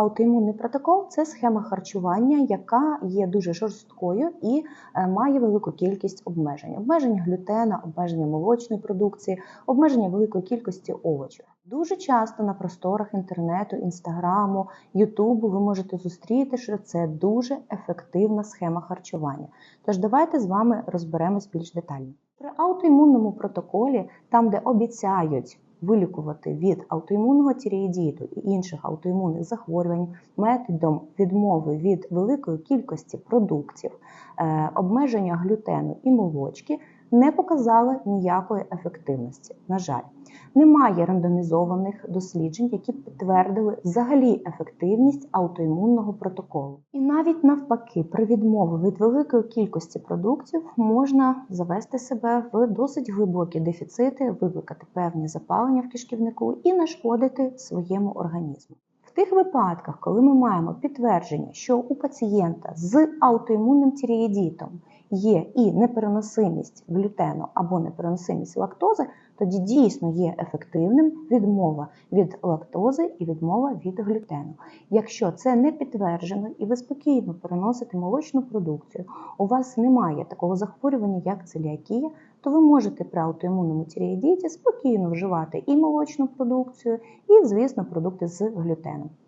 Аутоімунний протокол це схема харчування, яка є дуже жорсткою і е, має велику кількість обмежень: обмеження глютена, обмеження молочної продукції, обмеження великої кількості овочів. Дуже часто на просторах інтернету, інстаграму, Ютубу ви можете зустріти, що це дуже ефективна схема харчування. Тож давайте з вами розберемось більш детально. При аутоімунному протоколі, там де обіцяють вилікувати від аутоімунного тіреїдіту і інших аутоімунних захворювань методом відмови від великої кількості продуктів, е, обмеження глютену і молочки не показали ніякої ефективності. На жаль, немає рандомізованих досліджень, які б підтвердили взагалі ефективність аутоімунного протоколу. І навіть навпаки, при відмові від великої кількості продуктів можна завести себе в досить глибокі дефіцити, викликати певні запалення в кишківнику і нашкодити своєму організму. В тих випадках, коли ми маємо підтвердження, що у пацієнта з аутоімунним тіреїдітом є і непереносимість глютену або непереносимість лактози, тоді дійсно є ефективним відмова від лактози і відмова від глютену. Якщо це не підтверджено і ви спокійно переносите молочну продукцію, у вас немає такого захворювання, як целіакія, то ви можете при аутоімунному тіреїдіті спокійно вживати і молочну продукцію, і, звісно, продукти з глютеном.